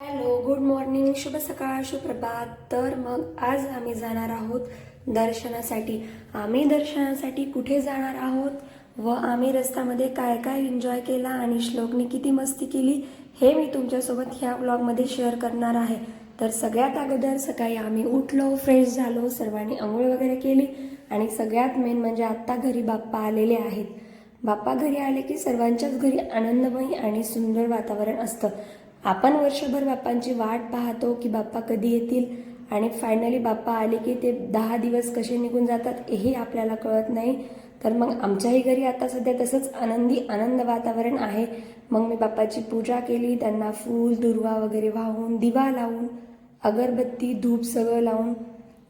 Hello good morning शुभ सकाळ सुप्रभात तर मग आज आम्ही जाणार आहोत दर्शनासाठी. आम्ही दर्शनासाठी कुठे जाणार आहोत व आम्ही रस्त्यामध्ये काय काय एन्जॉय केला आणि श्लोकने किती मस्ती केली हे मी तुमच्यासोबत ह्या ब्लॉगमध्ये शेअर करणार आहे. तर सगळ्यात अगोदर सकाळी आम्ही उठलो फ्रेश झालो सर्वांनी आंघोळ वगैरे केली आणि सगळ्यात मेन म्हणजे आत्ता घरी बाप्पा आलेले आहेत. बाप्पा घरी आले की सर्वांच्याच घरी आनंदमयी आणि सुंदर वातावरण असतं. आपण वर्षभर बाप्पांची वाट पाहतो की बाप्पा कधी येतील? आणि फायनली बाप्पा आले की ते दहा दिवस कसे निघून जातात हेही आपल्याला कळत नाही. तर मग आमच्याही घरी आता सध्या तसंच आनंदी आनंद वातावरण आहे. मग मी बाप्पाची पूजा केली त्यांना फूल दुर्वा वगैरे वाहून दिवा लावून अगरबत्ती धूप सगळं लावून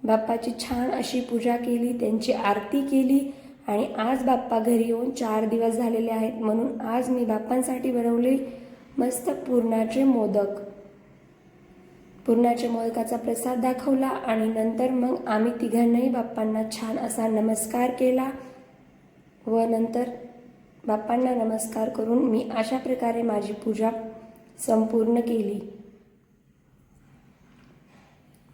बाप्पाची छान अशी पूजा केली त्यांची आरती केली. आणि आज बाप्पा घरी येऊन चार दिवस झालेले आहेत. म्हणून आज मी बाप्पांसाठी बनवले मस्त पूर्णाचे मोदक. पूर्णाचे मोदकाचा प्रसाद दाखवला आणि नंतर मग आम्ही तिघांनाही बाप्पांना छान असा नमस्कार केला व नंतर बाप्पांना नमस्कार करून मी अशा प्रकारे माझी पूजा संपूर्ण केली.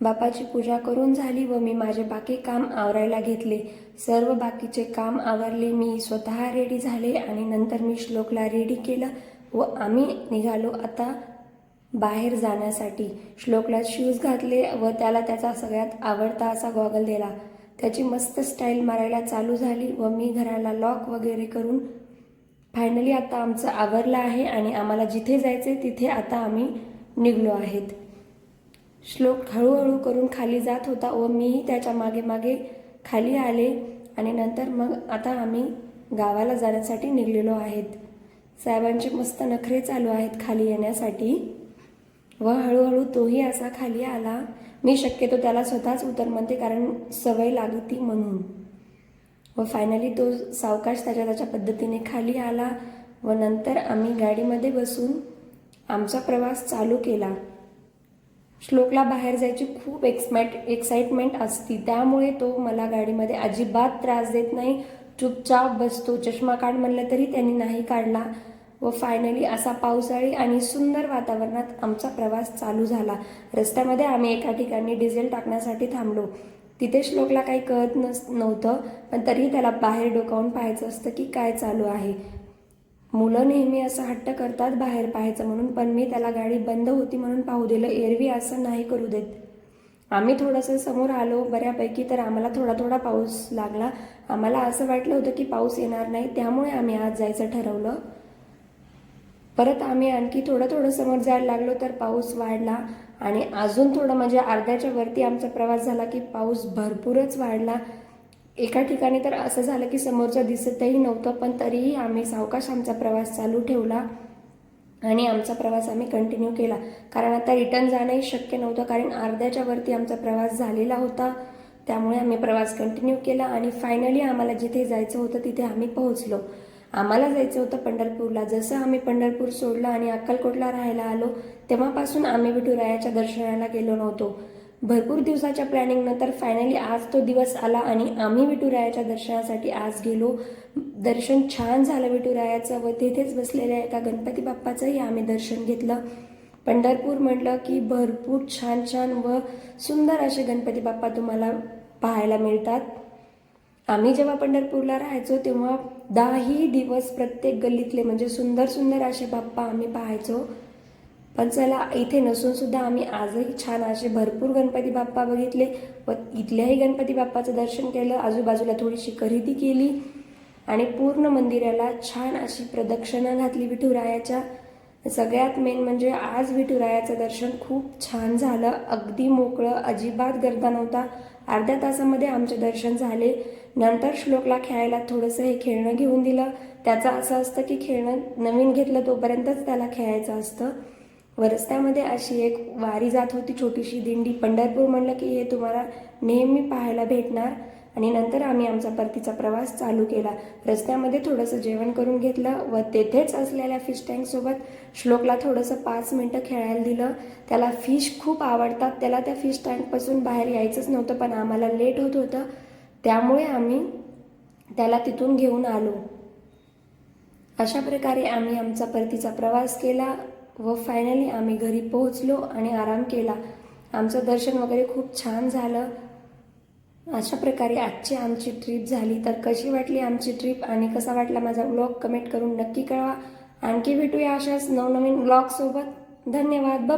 बापाची पूजा करून झाली व मी माझे बाकी काम आवरायला घेतले. सर्व बाकीचे काम आवरले. मी स्वतः रेडी झाले आणि नंतर मी श्लोकला रेडी केलं. व आम्ही निघालो आता बाहेर जाण्यासाठी. श्लोकला शूज घातले व त्याला त्याचा सगळ्यात आवडता असा गॉगल दिला. त्याची मस्त स्टाईल मारायला चालू झाली व मी घराला लॉक वगैरे करून फायनली आता आमचं आवरलं आहे आणि आम्हाला जिथे जायचे तिथे आता आम्ही निघलो आहेत. श्लोक हळूहळू करून खाली जात होता व मीही त्याच्यामागे मागे खाली आले आणि नंतर मग आता आम्ही गावाला जाण्यासाठी निघलेलो आहेत. साहेबांचे मस्त नखरे चालू आहेत खाली येण्यासाठी. व हळूहळू तोही असा खाली आला. मी शक्यतो त्याला स्वतःच उतर म्हणते कारण सवय लागती म्हणून. व फायनली तो सावकाश त्याच्या त्याच्या पद्धतीने खाली आला व नंतर आम्ही गाडीमध्ये बसून आमचा प्रवास चालू केला. श्लोकला बाहेर जायची खूप एक्समेट एक्साइटमेंट असती. त्यामुळे तो मला गाडीमध्ये अजिबात त्रास देत नाही. चुपचाप बसतो. चष्मा काढ म्हणलं तरी त्यांनी नाही काढला. व फायनली असा पावसाळी आणि सुंदर वातावरणात आमचा प्रवास चालू झाला. रस्त्यामध्ये आम्ही एका ठिकाणी डिझेल टाकण्यासाठी थांबलो. तिथे श्लोकला काही कळत नस नव्हतं पण तरीही त्याला बाहेर डोकावून पाहायचं असतं की काय चालू आहे. मुलं नेहमी असं हट्ट करतात बाहेर पाहायचं म्हणून पण मी त्याला गाडी बंद होती म्हणून पाहू दिलं एरवी असं नाही करू देत. आम्ही थोडंसं समोर आलो. बऱ्यापैकी तर आम्हाला थोडा थोडा पाऊस लागला. आम्हाला असं वाटलं होतं की पाऊस येणार नाही त्यामुळे आम्ही आज जायचं ठरवलं. परत आम्ही आणखी थोडं थोडं समोर जायला लागलो तर पाऊस वाढला आणि अजून थोडं म्हणजे अर्ध्याच्या वरती आमचा प्रवास झाला की पाऊस भरपूरच वाढला. एका ठिकाणी तर असं झालं की समोरचं दिसतही नव्हतं पण तरीही आम्ही सावकाश आमचा प्रवास चालू ठेवला आणि आमचा प्रवास आम्ही कंटिन्यू केला. कारण आता रिटर्न जाणंही शक्य नव्हतं कारण अर्ध्याच्या वरती आमचा प्रवास झालेला होता. त्यामुळे आम्ही प्रवास कंटिन्यू केला आणि फायनली आम्हाला जिथे जायचं होतं तिथे आम्ही पोहोचलो. आम्हाला जायचं होतं पंढरपूरला. जसं आम्ही पंढरपूर सोडलं आणि अक्कलकोटला राहायला आलो तेव्हापासून आम्ही विठुरायाच्या दर्शनाला गेलो नव्हतो. भरपूर दिवसाच्या प्लॅनिंगनंतर फायनली आज तो दिवस आला आणि आम्ही विठुरायाच्या दर्शनासाठी आज गेलो. दर्शन छान झालं विठुरायाचं व तिथेच बसलेल्या एका गणपती बाप्पाचंही आम्ही दर्शन घेतलं. पंढरपूर म्हटलं की भरपूर छान छान व सुंदर असे गणपती बाप्पा तुम्हाला पाहायला मिळतात. आम्ही जेव्हा पंढरपूरला राहायचो तेव्हा दहाही दिवस प्रत्येक गल्लीतले म्हणजे सुंदर सुंदर असे बाप्पा आम्ही पाहायचो. पण चला इथे नसून सुद्धा आम्ही आजही छान असे भरपूर गणपती बाप्पा बघितले व इथल्याही गणपती बाप्पाचं दर्शन केलं आजूबाजूला थोडीशी खरेदी केली आणि पूर्ण मंदिराला छान अशी प्रदक्षिणा घातली विठुरायाच्या. सगळ्यात मेन म्हणजे आज विठुरायाचं दर्शन खूप छान झालं. अगदी मोकळं अजिबात गर्दा नव्हता. अर्ध्या तासामध्ये आमचे दर्शन झाले. नंतर श्लोकला खेळायला थोडंसं हे खेळणं घेऊन दिलं. त्याचं असं असतं की खेळणं नवीन घेतलं तोपर्यंतच त्याला खेळायचं असतं. व रस्त्यामध्ये अशी एक वारी जात होती छोटीशी दिंडी. पंढरपूर म्हणलं की हे तुम्हाला नेहमी पाहायला भेटणार. आणि नंतर आम्ही आमचा परतीचा प्रवास चालू केला. रस्त्यामध्ये थोडंसं जेवण करून घेतलं व तेथेच असलेल्या फिश टँकसोबत श्लोकला थोडंसं पाच मिनटं खेळायला दिलं. त्याला फिश खूप आवडतात. त्याला त्या फिश टँकपासून बाहेर यायचंच नव्हतं पण आम्हाला लेट होत होतं. त्यामुळे आम्ही त्याला तिथून घेऊन आलो. अशा प्रकारे आम्ही आमचा परतीचा प्रवास केला व फायनली आम्ही घरी पोहोचलो आणि आराम केला. आमचं दर्शन वगैरे खूप छान झालं. अशा प्रकारे आजची आमची ट्रिप झाली. तर कशी वाटली आमची ट्रिप आणि कसा वाटला माझा ब्लॉग कमेंट करून नक्की कळवा. आणखी भेटूया अशाच नवनवीन ब्लॉगसोबत धन्यवाद. बाबा